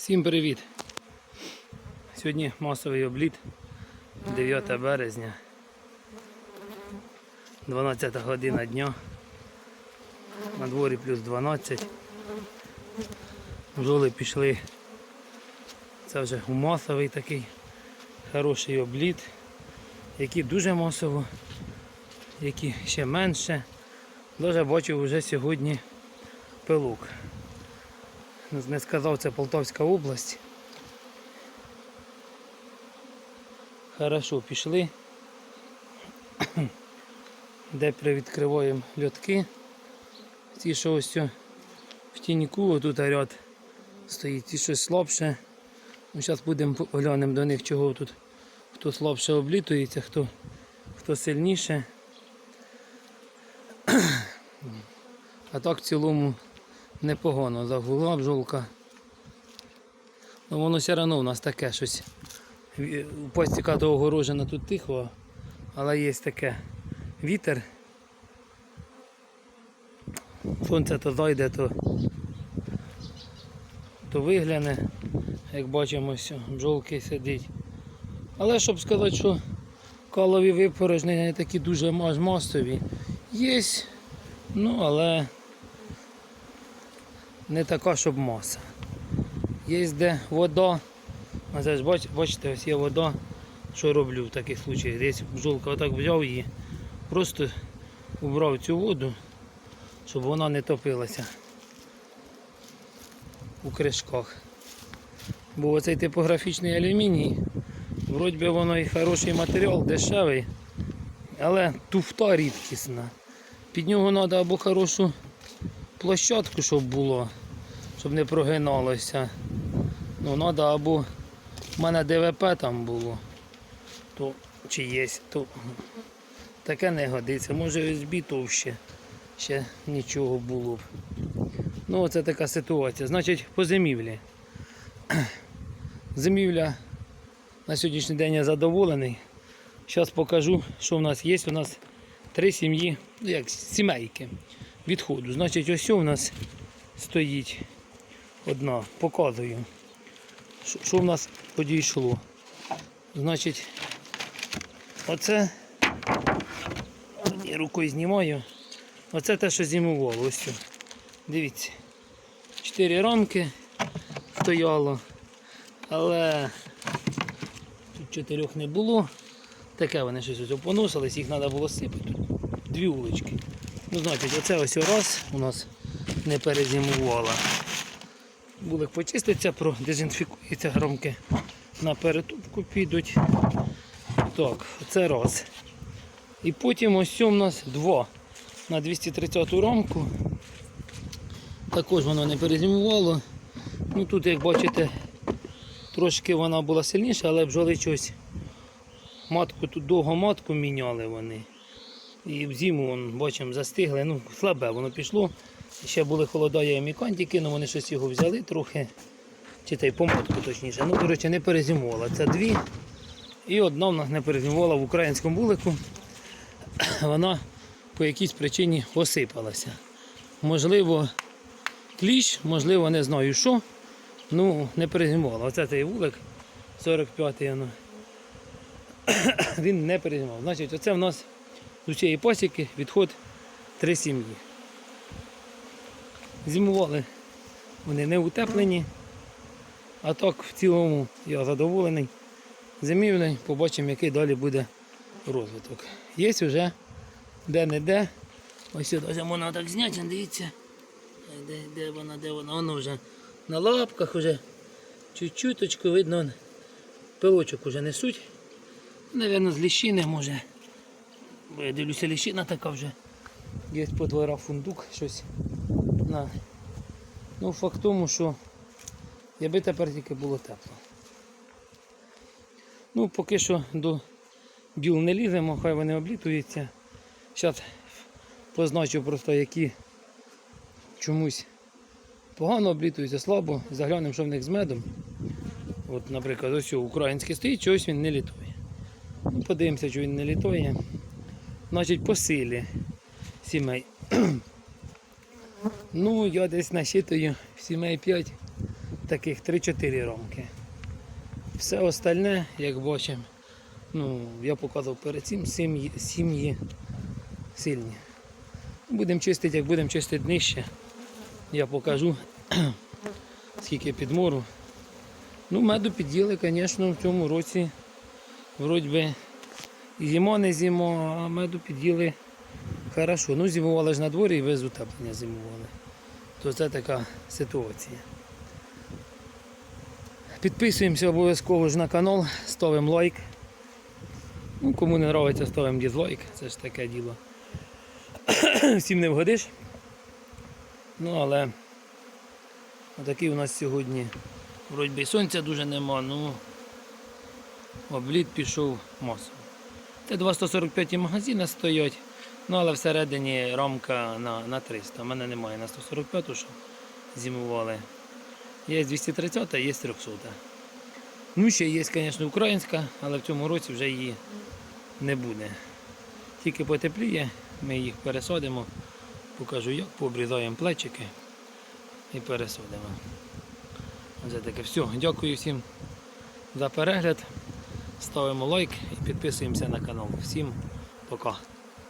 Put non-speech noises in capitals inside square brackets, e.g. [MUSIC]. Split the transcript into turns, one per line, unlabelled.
Всім привіт! Сьогодні масовий обліт 9 березня, 12 година дня. На дворі плюс 12. Бджоли пішли. Це вже масовий такий хороший обліт, які дуже масово, які ще менше. Дуже бачив вже сьогодні пилок. Не сказав, це Полтавська область. Хорошо, пішли. [COUGHS] Де привідкриваємо льотки. Ті, що ось в тіньку, тут ряд стоїть, ті щось слабше. Ну, Зараз будемо глянемо до них, чого тут хто слабше облітується, хто, хто сильніше. [COUGHS] А так в цілому непогано загула бджолка. Ну воно все одно у нас таке щось. У постіка до огорожена тут тихо, але є таке вітер. Сонце то зайде, то, то вигляне, як бачимо, ось бджолки сидить. Але щоб сказати, що калові випорожнення не такі дуже масові, є, ну але не така, щоб маса. Є де вода. Це бачите, ось є вода. Що роблю в таких случаях? Десь бджолка отак взяв її, просто убрав цю воду, щоб вона не топилася у кришках. Бо оцей типографічний алюміній, вроді би воно і хороший матеріал, дешевий, але туфта рідкісна. Під нього треба або хорошу площадку, щоб було, щоб не прогиналося. Ну, треба або в мене ДВП там було, то чи є, то таке не годиться. Може ОСБ товще, ще нічого було б. Ну, оце така ситуація. Значить, по зимівлі. [CLEARS THROAT] Зимівля на сьогоднішній день я задоволений. Зараз покажу, що в нас є. У нас три сім'ї, ну як сімейки відходу. Значить, ось у нас стоїть одна, показую, що, в нас подійшло. Значить, оце однією рукою знімаю. Оце те, що зимувало. Ось. що. Дивіться. Чотири рамки стояло, але тут чотирьох не було. Таке вони щось ось поносились, їх треба було сипати. Дві улички. Ну, значить, оце ось раз у нас не перезимувала. Булик почиститься, продезінфікується громки на перетупку підуть. Так, це раз. І потім ось у нас два на 230 рамку. Також воно не перезимувало. Ну тут, як бачите, трошки вона була сильніша, але бджоли щось матку тут довго матку міняли вони. І в зиму вон, бачимо, застигли. Ну, слабе воно пішло. Ще були холода, я їм і кинув, вони щось його взяли трохи. Чи та й помотку точніше. Ну, коротше, не перезимувала. Це дві. І одна в нас не перезимувала в українському вулику. [CLEARS THROAT] Вона по якійсь причині осипалася. Можливо, кліщ, можливо, не знаю що. Ну, не перезимувала. Оце цей вулик 45-й. [CLEARS THROAT] Він не перезимував. Значить, оце в нас з цієї пасіки відход три сім'ї. Зимували вони не утеплені. А так в цілому я задоволений. Зимівлею побачимо, який далі буде розвиток. Є вже де-не-де. Ось сюди можна так зняти, дивіться. Де, де вона, де вона? Воно вже на лапках вже чуть-чуточку видно. Пилочок вже несуть. Навірно, з ліщини може. Я дивлюся, ліщина така вже. Є по двора фундук щось. На. Ну, факт в тому, що якби тепер тільки було тепло. Ну, поки що до бджіл не ліземо, хай вони облітуються. Зараз позначу просто, які чомусь погано облітуються, слабо. Заглянемо, що в них з медом. От, наприклад, ось український стоїть, чогось він не літує. Ну, подивимося, що він не літує. Значить, по силі сімей. [CLEARS THROAT] ну, я десь насчитую сімей 5 таких 3-4 рамки. Все остальне, як бачимо, ну, я показував перед цим сім'ї, сім'ї сильні. Будемо чистити, як будемо чистити нижче. Я покажу, [CLEARS THROAT] скільки підмору. Ну, меду під'їли, звісно, в цьому році. Вроді би і зимо не зимо, а меду під'їли хорошо. Ну, зимували ж на дворі і без утеплення зимували. То це така ситуація. Підписуємося обов'язково ж на канал, ставимо лайк. Ну, кому не подобається, ставимо дізлайк, це ж таке діло. [COUGHS] Всім не вгодиш. Ну, але отакий у нас сьогодні. Вроді сонця дуже нема, ну обліт пішов масово. Це 245 магазини стоять, ну але всередині рамка на, на 300. У мене немає на 145, що зимували. Є 230, є 300. Ну, ще є, звісно, українська, але в цьому році вже її не буде. Тільки потепліє, ми їх пересадимо, покажу як, пообрізаємо плечики і пересадимо. Оце таке все. Дякую всім за перегляд. Ставимо лайк і підписуємося на канал. Всім пока.